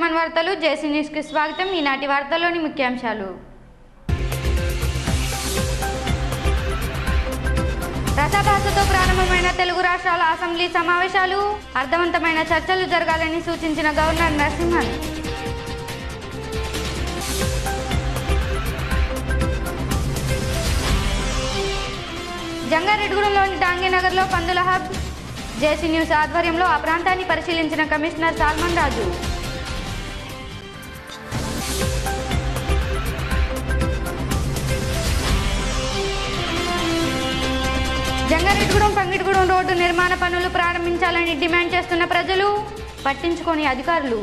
మనూరి వార్తలు జేసీ న్యూస్కి స్వాగతం. ఈనాటి వార్తల్లోని ముఖ్యాంశాలు. రసభాషతో ప్రారంభమైన తెలుగు రాష్ట్రాల అసెంబ్లీ సమావేశాలు అర్థవంతమైన చర్చలు జరగాలని సూచించిన గవర్నర్ నరసింహన్. జంగారెడ్డిగూడెంలోని డాంగీనగర్లో పందుల హబ్ జేసీ న్యూస్ ఆధ్వర్యంలో ఆ ప్రాంతాన్ని పరిశీలించిన కమిషనర్ సాల్మన్ రాజు. జంగారెడ్డిగూడెం పంగిటిగూడెం రోడ్డు నిర్మాణ పనులు ప్రారంభించాలని డిమాండ్ చేస్తున్న ప్రజలు పట్టించుకోని అధికారులు.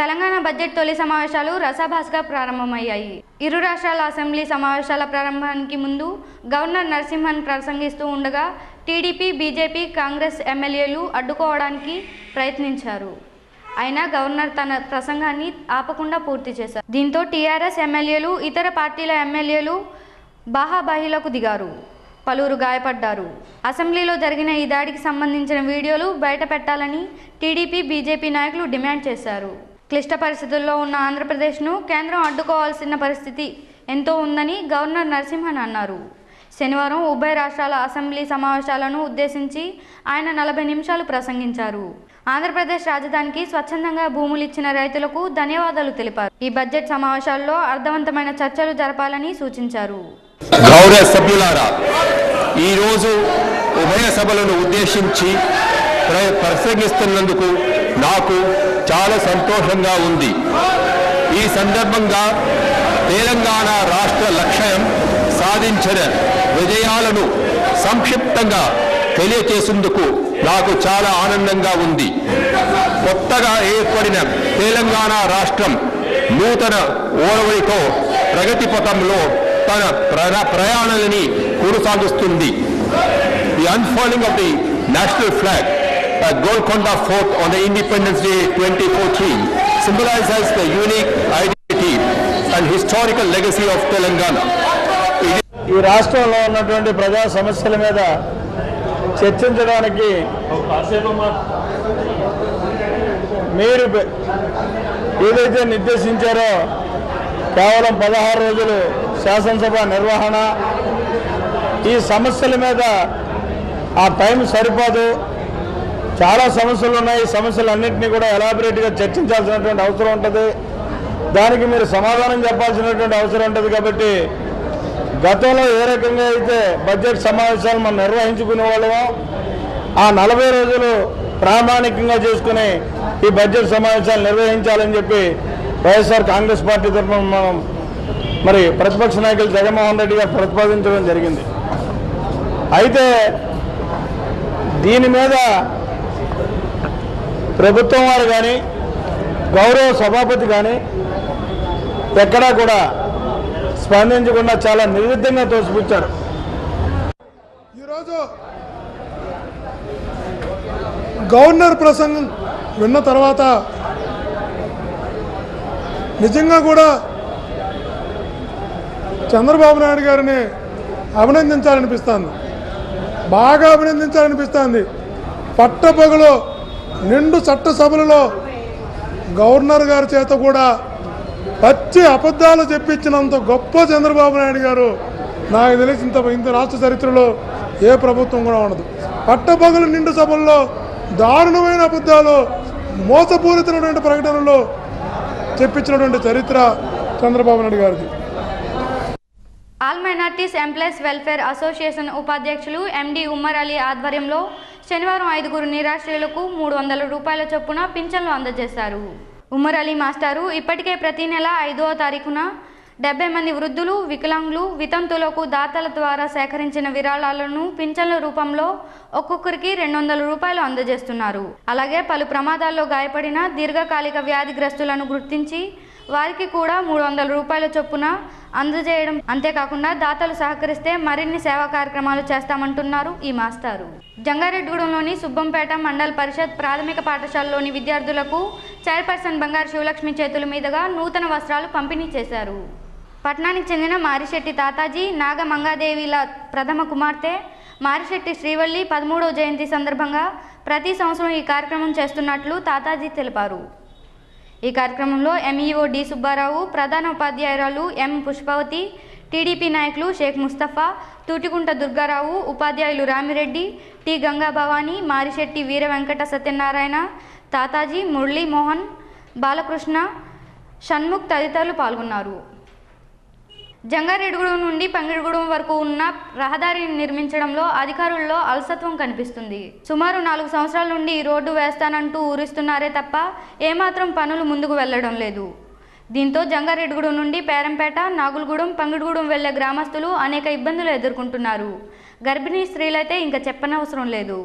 తెలంగాణ బడ్జెట్ తొలి సమావేశాలు రసాభాస్గా ప్రారంభమయ్యాయి. ఇరు రాష్ట్రాల అసెంబ్లీ సమావేశాల ప్రారంభానికి ముందు గవర్నర్ నరసింహన్ ప్రసంగిస్తూ ఉండగా టీడీపీ బీజేపీ కాంగ్రెస్ ఎమ్మెల్యేలు అడ్డుకోవడానికి ప్రయత్నించారు. అయినా గవర్నర్ తన ప్రసంగాన్ని ఆపకుండా పూర్తి చేశారు. దీంతో టీఆర్ఎస్ ఎమ్మెల్యేలు ఇతర పార్టీల ఎమ్మెల్యేలు బాహాబాహీలకు దిగారు. పలువురు గాయపడ్డారు. అసెంబ్లీలో జరిగిన ఈ దాడికి సంబంధించిన వీడియోలు బయట పెట్టాలని టీడీపీ బీజేపీ నాయకులు డిమాండ్ చేశారు. క్లిష్ట పరిస్థితుల్లో ఉన్న ఆంధ్రప్రదేశ్ను కేంద్రం అడ్డుకోవాల్సిన పరిస్థితి ఎంతో ఉందని గవర్నర్ నరసింహన్ అన్నారు. శనివారం ఉభయ రాష్ట్రాల అసెంబ్లీ సమావేశాలను ఉద్దేశించి ఆయన నలభై నిమిషాలు ప్రసంగించారు. ఆంధ్రప్రదేశ్ రాజధానికి స్వచ్ఛందంగా భూములు ఇచ్చిన రైతులకు ధన్యవాదాలు తెలిపారు. ఈ బడ్జెట్ సమావేశాల్లో అర్థవంతమైన చర్చలు జరపాలని సూచించారు. గౌరవ సభ్యులారా ఈరోజు ఉభయ సభలను ఉద్దేశించి ప్ర- ప్రసంగిస్తున్నందుకు నాకు చాలా సంతోషంగా ఉంది. ఈ సందర్భంగా తెలంగాణ రాష్ట్ర లక్ష్యం సాధించిన విజయాలను సంక్షిప్తంగా తెలియచేసేందుకు నాకు చాలా ఆనందంగా ఉంది కొత్తగా ఏర్పడిన తెలంగాణ రాష్ట్రం నూతన ఓరవడితో ప్రగతి పథంలో తన ప్రయాణాలని కొనసాగిస్తుంది the unfurling of the national flag at Golconda Fort on the Independence Day 2014 symbolizes the unique identity and historical legacy of Telangana. ఈ రాష్ట్రంలో ఉన్నటువంటి ప్రజా సమస్యల మీద చర్చించడానికి మీరు ఏదైతే నిర్దేశించారో కేవలం పదహారు రోజులు శాసనసభ నిర్వహణ ఈ సమస్యల మీద ఆ టైం సరిపోదు. చాలా సమస్యలు ఉన్నాయి. ఈ సమస్యలన్నింటినీ కూడా ఎలాబరేట్గా చర్చించాల్సినటువంటి అవసరం ఉంటుంది. దానికి మీరు సమాధానం చెప్పాల్సినటువంటి అవసరం ఉంటుంది కాబట్టి గతంలో ఏ రకంగా అయితే బడ్జెట్ సమావేశాలు మనం నిర్వహించుకునే వాళ్ళమో ఆ నలభై రోజులు ప్రామాణికంగా చేసుకుని ఈ బడ్జెట్ సమావేశాలు నిర్వహించాలని చెప్పి వైఎస్ఆర్ కాంగ్రెస్ పార్టీ తరఫున మనం మరి ప్రతిపక్ష నాయకులు జగన్మోహన్ రెడ్డి గారు ప్రతిపాదించడం జరిగింది. అయితే దీని మీద ప్రభుత్వం వారు కానీ గౌరవ సభాపతి కానీ ఎక్కడా కూడా స్పందించకుండా చాలా నిర్విధంగా తోసిపుచ్చారు. ఈరోజు గవర్నర్ ప్రసంగం విన్న తర్వాత నిజంగా కూడా చంద్రబాబు నాయుడు గారిని అభినందించాలనిపిస్తుంది. బాగా అభినందించాలనిపిస్తుంది. పట్టపగలు నిండు చట్టసభలలో గవర్నర్ గారి చేత కూడా పచ్చి అబద్ధాలు చెప్పించినంత గొప్ప చంద్రబాబు నాయుడు గారు నాకు తెలిసి ఇంత ఇంత రాష్ట్ర చరిత్రలో ఏ ప్రభుత్వం కూడా ఉండదు. పట్టపగలు నిండు సభల్లో దారుణమైన అబద్ధాలు మోసపూరితమైనటువంటి ప్రకటనలు చెప్పించినటువంటి చరిత్ర చంద్రబాబు నాయుడు గారిది. All minorities employees welfare association ఉపాధ్యక్షులు ఎండి ఉమ్మర్ అలీ ఆధ్వర్యంలో శనివారం ఐదుగురు నిరాశ్రయులకు మూడు వందల రూపాయల చొప్పున పింఛన్లు అందజేశారు. ఉమర్ అలీ మాస్టారు ఇప్పటికే ప్రతి నెల ఐదవ తారీఖున డెబ్బై మంది వృద్ధులు వికలాంగులు వితంతులకు దాతల ద్వారా సేకరించిన విరాళాలను పింఛన్ల రూపంలో ఒక్కొక్కరికి రెండు వందల రూపాయలు అందజేస్తున్నారు. అలాగే పలు ప్రమాదాల్లో గాయపడిన దీర్ఘకాలిక వ్యాధిగ్రస్తులను గుర్తించి వారికి కూడా మూడు వందల రూపాయల చొప్పున అందజేయడం అంతేకాకుండా దాతలు సహకరిస్తే మరిన్ని సేవా కార్యక్రమాలు చేస్తామంటున్నారు ఈ మాస్టారు. జంగారెడ్డిగూడెంలోని సుబ్బంపేట మండల్ పరిషత్ ప్రాథమిక పాఠశాలలోని విద్యార్థులకు చైర్పర్సన్ బంగారు శివలక్ష్మి చేతుల మీదుగా నూతన వస్త్రాలు పంపిణీ చేశారు. పట్నానికి చెందిన మారిశెట్టి తాతాజీ నాగమంగాదేవిల ప్రథమ కుమార్తె మారిశెట్టి శ్రీవల్లి పదమూడవ జయంతి సందర్భంగా ప్రతి సంవత్సరం ఈ కార్యక్రమం చేస్తున్నట్లు తాతాజీ తెలిపారు. ఈ కార్యక్రమంలో ఎంఈఓ డి సుబ్బారావు ప్రధాన ఉపాధ్యాయురాలు ఎం పుష్పవతి టీడీపీ నాయకులు షేక్ ముస్తఫా తూటిగుంట దుర్గారావు ఉపాధ్యాయులు రామిరెడ్డి టి గంగాభవాని మారిశెట్టి వీర వెంకట సత్యనారాయణ తాతాజీ మురళీమోహన్ బాలకృష్ణ షణ్ముఖ్ తదితరులు పాల్గొన్నారు. జంగారెడ్డిగూడెం నుండి పంగిడిగూడెం వరకు ఉన్న రహదారిని నిర్మించడంలో అధికారుల్లో అలసత్వం కనిపిస్తుంది. సుమారు నాలుగు సంవత్సరాల నుండి ఈ రోడ్డు వేస్తానంటూ ఊరిస్తున్నారే తప్ప ఏమాత్రం పనులు ముందుకు వెళ్ళడం లేదు. దీంతో జంగారెడ్డిగూడెం నుండి పేరంపేట నాగులగూడెం పంగిడిగూడెం వెళ్ళే గ్రామస్తులు అనేక ఇబ్బందులు ఎదుర్కొంటున్నారు. గర్భిణీ స్త్రీలైతే ఇంకా చెప్పనవసరం లేదు.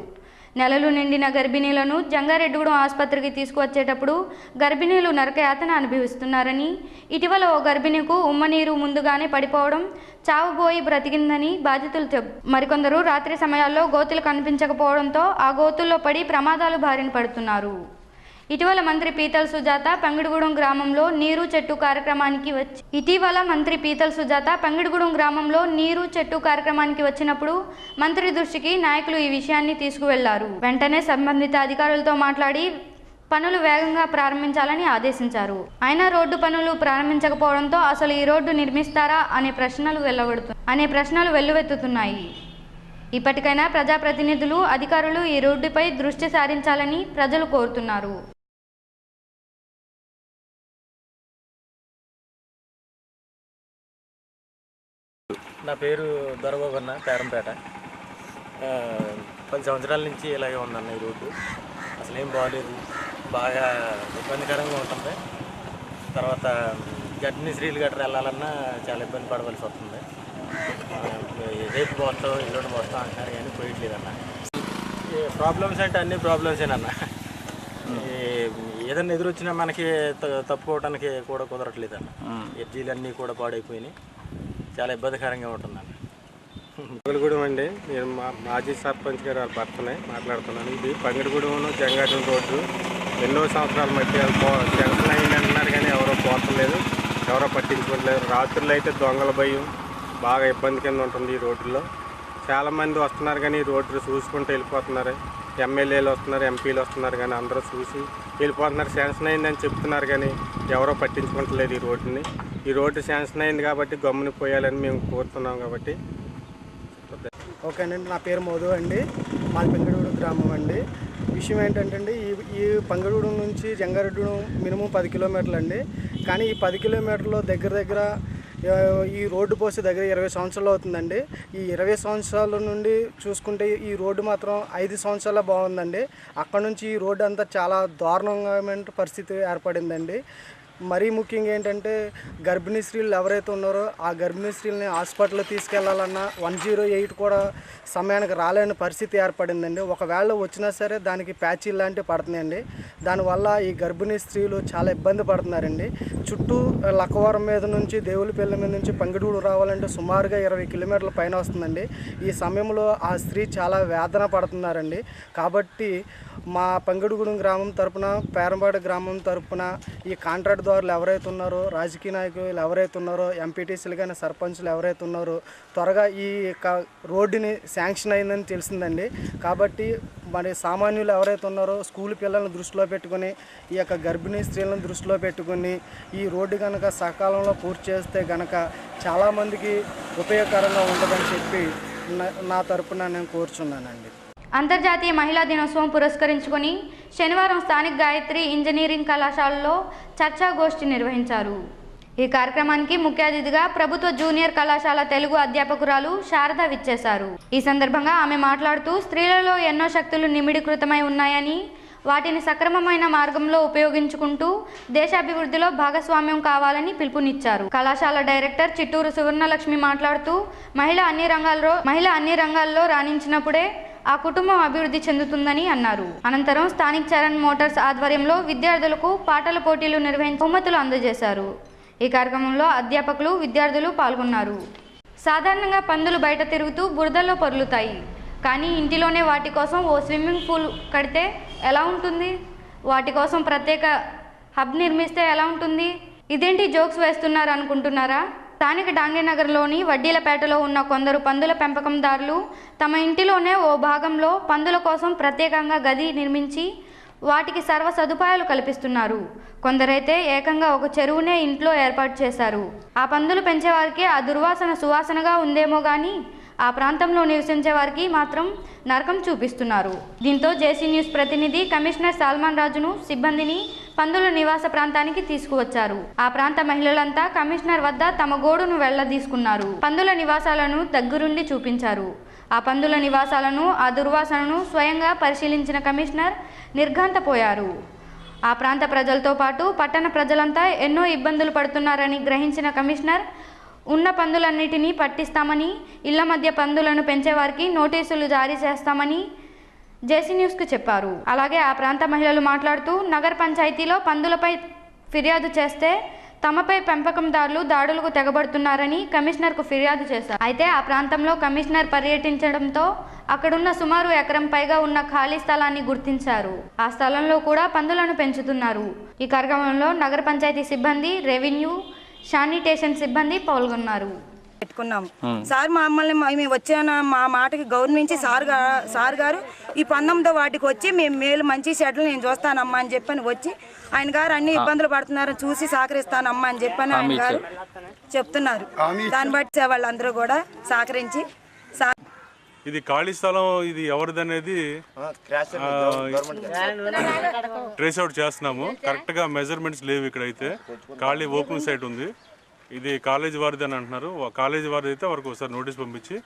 నెలలు నిండిన గర్భిణీలను జంగారెడ్డిగూడెం ఆసుపత్రికి తీసుకువచ్చేటప్పుడు గర్భిణీలు నరకయాతన అనుభవిస్తున్నారని ఇటీవల ఓ గర్భిణికు ఉమ్మనీరు ముందుగానే పడిపోవడం చావుబోయి బ్రతికిందని బాధితులు చెప్ మరికొందరు రాత్రి సమయాల్లో గోతులు కనిపించకపోవడంతో ఆ గోతుల్లో పడి ప్రమాదాలు బారిన పడుతున్నారు. ఇటీవల మంత్రి పీతల్ సుజాత పంగిడిగూడెం గ్రామంలో నీరు చెట్టు కార్యక్రమానికి వచ్చి ఇటీవల మంత్రి పీతల్ సుజాత పంగిడిగూడెం గ్రామంలో నీరు చెట్టు కార్యక్రమానికి వచ్చినప్పుడు మంత్రి దృష్టికి నాయకులు ఈ విషయాన్ని తీసుకువెళ్ళారు. వెంటనే సంబంధిత అధికారులతో మాట్లాడి పనులు వేగంగా ప్రారంభించాలని ఆదేశించారు. అయినా రోడ్డు పనులు ప్రారంభించకపోవడంతో అసలు ఈ రోడ్డు నిర్మిస్తారా అనే ప్రశ్నలు వెళ్ళబడుతు అనే ప్రశ్నలు వెల్లువెత్తుతున్నాయి. ఇప్పటికైనా ప్రజాప్రతినిధులు అధికారులు ఈ రోడ్డుపై దృష్టి సారించాలని ప్రజలు కోరుతున్నారు. నా పేరు దొరబాబన్న పేరంపేట. పది సంవత్సరాల నుంచి ఇలాగే ఉందన్న ఈ రోడ్డు. అసలు ఏం బాగాలేదు బాగా ఇబ్బందికరంగా ఉంటుంది. తర్వాత గర్భిణీ స్త్రీలు గట్రా వెళ్ళాలన్నా చాలా ఇబ్బంది పడవలసి వస్తుంది. రేపు పోతాం ఎల్లుండి పోతాం అంటున్నారు కానీ పోయట్లేదన్న. ఈ ప్రాబ్లమ్స్ అంటే అన్ని ప్రాబ్లమ్సేనన్న ఏదన్నా ఎదురొచ్చినా మనకి తప్పుకోవడానికి కూడా కుదరట్లేదన్న. ఎడ్జీలు అన్నీ కూడా పాడైపోయినాయి. చాలా ఇబ్బందికరంగా ఉంటుందండి. పంగడిగూడెం అండి. నేను మా మాజీ సర్పంచ్ గారు వాళ్ళ భర్తనే మాట్లాడుతున్నాను. ఇది పంగడిగూడెంలో జంగాటం రోడ్డు ఎన్నో సంవత్సరాల మధ్య జంక్షన్ అయింది అంటున్నారు కానీ ఎవరో పోతలేదు. ఎవరో పట్టించుకోవట్లేదు. రాత్రులు అయితే దొంగల భయం బాగా ఇబ్బంది కింద ఉంటుంది ఈ రోడ్డులో చాలామంది వస్తున్నారు కానీ ఈ రోడ్డు చూసుకుంటూ వెళ్ళిపోతున్నారు. ఎమ్మెల్యేలు వస్తున్నారు ఎంపీలు వస్తున్నారు కానీ అందరూ చూసి వెళ్ళిపోతున్నారు. శాంక్షన్ అయిందని చెప్తున్నారు కానీ ఎవరో పట్టించుకుంటలేదు ఈ రోడ్డుని. ఈ రోడ్డు శాంక్షన్ అయింది కాబట్టి గమ్ముని పోయాలని మేము కోరుతున్నాం కాబట్టి. ఓకేనండి నా పేరు మోదు అండి. మా పెంగడూడు గ్రామం అండి. విషయం ఏంటంటే అండి ఈ ఈ పంగడూడు నుంచి జంగారెడ్డు మినిమం పది కిలోమీటర్లు అండి. కానీ ఈ పది కిలోమీటర్లు దగ్గర దగ్గర ఈ రోడ్డు పోసి దగ్గర ఇరవై సంవత్సరాలు అవుతుందండి. ఈ ఇరవై సంవత్సరాల నుండి చూసుకుంటే ఈ రోడ్డు మాత్రం ఐదు సంవత్సరాల బాగుందండి. అక్కడ నుంచి ఈ రోడ్డు అంతా చాలా దారుణమైన పరిస్థితి ఏర్పడిందండి. మరీ ముఖ్యంగా ఏంటంటే గర్భిణీ స్త్రీలు ఎవరైతే ఉన్నారో ఆ గర్భిణీ స్త్రీలని హాస్పిటల్ తీసుకెళ్ళాలన్నా వన్ జీరో ఎయిట్ కూడా సమయానికి రాలేని పరిస్థితి ఏర్పడిందండి. ఒకవేళ వచ్చినా సరే దానికి ప్యాచీలు లాంటివి పడుతున్నాయండి. దానివల్ల ఈ గర్భిణీ స్త్రీలు చాలా ఇబ్బంది పడుతున్నారండి. చుట్టూ లక్కవరం మీద నుంచి దేవులపల్లి మీద నుంచి పంగిడూడు రావాలంటే సుమారుగా ఇరవై కిలోమీటర్ల పైన వస్తుందండి. ఈ సమయంలో ఆ స్త్రీ చాలా వేదన పడుతున్నారండి. కాబట్టి మా పంగిడుగూడెం గ్రామం తరపున పేరంపాడు గ్రామం తరపున ఈ కాంట్రాక్ట్ కాంట్రాక్ట్దారులు ఎవరైతే ఉన్నారో రాజకీయ నాయకులు ఎవరైతే ఉన్నారో ఎంపీటీసీలు కానీ సర్పంచ్లు ఎవరైతే ఉన్నారో త్వరగా ఈ యొక్క రోడ్డుని శాంక్షన్ అయిందని తెలిసిందండి. కాబట్టి మరి సామాన్యులు ఎవరైతే ఉన్నారో స్కూల్ పిల్లల్ని దృష్టిలో పెట్టుకొని ఈ యొక్క గర్భిణీ స్త్రీలను దృష్టిలో పెట్టుకొని ఈ రోడ్డు కనుక సకాలంలో పూర్తి చేస్తే కనుక చాలామందికి ఉపయోగకరంగా ఉంటుందని చెప్పి నా- నా తరపున నేను కోరుచున్నానండి. అంతర్జాతీయ మహిళా దినోత్సవం పురస్కరించుకొని శనివారం స్థానిక గాయత్రి ఇంజనీరింగ్ కళాశాలలో చర్చాగోష్ఠి నిర్వహించారు. ఈ కార్యక్రమానికి ముఖ్య అతిథిగా ప్రభుత్వ జూనియర్ కళాశాల తెలుగు అధ్యాపకురాలు శారద విచ్చేశారు. ఈ సందర్భంగా ఆమె మాట్లాడుతూ స్త్రీలలో ఎన్నో శక్తులు నిమిడీకృతమై ఉన్నాయని వాటిని సక్రమమైన మార్గంలో ఉపయోగించుకుంటూ దేశాభివృద్ధిలో భాగస్వామ్యం కావాలని పిలుపునిచ్చారు. కళాశాల డైరెక్టర్ చిట్టూరు సువర్ణలక్ష్మి మాట్లాడుతూ మహిళ అన్ని రంగాల్లో మహిళ అన్ని రంగాల్లో రాణించినప్పుడే ఆ కుటుంబం అభివృద్ధి చెందుతుందని అన్నారు. అనంతరం స్థానిక చరణ్ మోటార్స్ ఆధ్వర్యంలో విద్యార్థులకు పాటల పోటీలు నిర్వహించి బహుమతులు అందజేశారు. ఈ కార్యక్రమంలో అధ్యాపకులు విద్యార్థులు పాల్గొన్నారు. సాధారణంగా పందులు బయట తిరుగుతూ బురదల్లో పొర్లుతాయి కానీ ఇంటిలోనే వాటి కోసం ఓ స్విమ్మింగ్ పూల్ కడితే ఎలా ఉంటుంది? వాటి కోసం ప్రత్యేక హబ్ నిర్మిస్తే ఎలా ఉంటుంది? ఇదేంటి జోక్స్ వేస్తున్నారు అనుకుంటున్నారా? స్థానిక డాంగేనగర్లోని వడ్డీలపేటలో ఉన్న కొందరు పందుల పెంపకందారులు తమ ఇంటిలోనే ఓ భాగంలో పందుల కోసం ప్రత్యేకంగా గది నిర్మించి వాటికి సర్వ సదుపాయాలు కల్పిస్తున్నారు. కొందరైతే ఏకంగా ఒక చెరువునే ఇంట్లో ఏర్పాటు చేశారు. ఆ పందులు పెంచేవారికి ఆ దుర్వాసన సువాసనగా ఉందేమో కానీ ఆ ప్రాంతంలో నివసించే వారికి మాత్రం నరకం చూపిస్తున్నారు. దీంతో జేసీ న్యూస్ ప్రతినిధి కమిషనర్ సల్మాన్ రాజును సిబ్బందిని పందుల నివాస ప్రాంతానికి తీసుకువచ్చారు. ఆ ప్రాంత మహిళలంతా కమిషనర్ వద్ద తమ గోడును వెళ్ళదీసుకున్నారు. పందుల నివాసాలను దగ్గరుండి చూపించారు. ఆ పందుల నివాసాలను ఆ దుర్వాసనను స్వయంగా పరిశీలించిన కమిషనర్ నిర్ఘాంతపోయారు. ఆ ప్రాంత ప్రజలతో పాటు పట్టణ ప్రజలంతా ఎన్నో ఇబ్బందులు పడుతున్నారని గ్రహించిన కమిషనర్ ఉన్న పందులన్నిటినీ పట్టిస్తామని ఇళ్ళ మధ్య పందులను పెంచేవారికి నోటీసులు జారీ చేస్తామని జేసీ న్యూస్కు చెప్పారు. అలాగే ఆ ప్రాంత మహిళలు మాట్లాడుతూ నగర పంచాయతీలో పందులపై ఫిర్యాదు చేస్తే తమపై పెంపకందారులు దాడులకు తెగబడుతున్నారని కమిషనర్కు ఫిర్యాదు చేశారు. అయితే ఆ ప్రాంతంలో కమిషనర్ పర్యటించడంతో అక్కడున్న సుమారు ఎకరం పైగా ఉన్న ఖాళీ స్థలాన్ని గుర్తించారు. ఆ స్థలంలో కూడా పందులను పెంచుతున్నారు. ఈ కార్యక్రమంలో నగర పంచాయతీ సిబ్బంది రెవెన్యూ శానిటేషన్ సిబ్బంది పాల్గొన్నారు. పెట్టుకున్నాము సార్ మమ్మల్ని మా- మేము వచ్చిన మా మాటకి గౌరవించి సార్ సార్ గారు ఈ పంతొమ్మిదో వాటికి వచ్చి మేము మేలు మంచి చెడ్లు నేను చూస్తానమ్మా అని చెప్పని వచ్చి ఆయన గారు అన్ని ఇబ్బందులు పడుతున్నారు చూసి సహకరిస్తానమ్మా అని చెప్పని ఆయన గారు చెప్తున్నారు. దాన్ని బట్టి వాళ్ళందరూ కూడా సహకరించి సా- ఇది ఖాళీ స్థలం ఇది ఎవరిదనేది ట్రేస్ అవుట్ చేస్తున్నాము. కరెక్ట్గా మెజర్మెంట్స్ లేవు ఇక్కడైతే. ఖాళీ ఓపెన్ సైట్ ఉంది. ఇది కాలేజ్ వారిది అని అంటున్నారు. కాలేజ్ వారిది అయితే వారికి ఒకసారి నోటీస్ పంపించి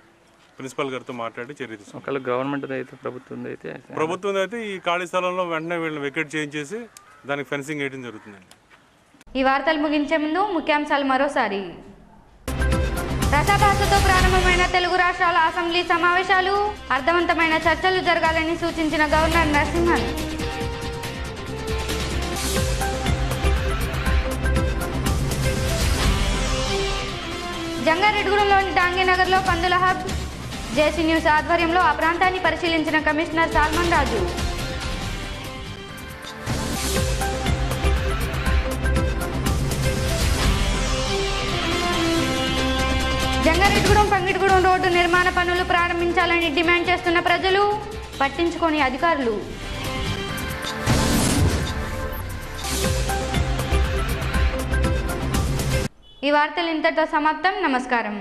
ప్రిన్సిపల్ గారితో మాట్లాడి చర్య తీసుకుంటాం. ఒకవేళ గవర్నమెంట్ అయితే ప్రభుత్వం అయితే ప్రభుత్వం అయితే ఈ ఖాళీ స్థలంలో వెంటనే వీళ్ళని వెకేట్ చేయించేసి దానికి ఫెన్సింగ్ వేయడం జరుగుతుందండి. ఈ వార్తలు ముగించే ముందు ముఖ్యాంశాలు మరోసారి. రసాభాసతో ప్రారంభమైన తెలుగు రాష్ట్రాల అసెంబ్లీ సమావేశాలు అర్థవంతమైన చర్చలు జరగాలని సూచించిన గవర్నర్ నరసింహన్. జంగారెడ్డిగూడెంలోని డాంగీనగర్లో పందుల హబ్ జేసీ న్యూస్ ఆధ్వర్యంలో ఆ ప్రాంతాన్ని పరిశీలించిన కమిషనర్ సాల్మన్ రాజు. జంగారెడ్డిగూడెం రోడ్డు నిర్మాణ పనులు ప్రారంభించాలని డిమాండ్ చేస్తున్న ప్రజలు పట్టించుకొని అధికారులు. ఈ వార్తలు ఇంతటితో సమాప్తం. నమస్కారం.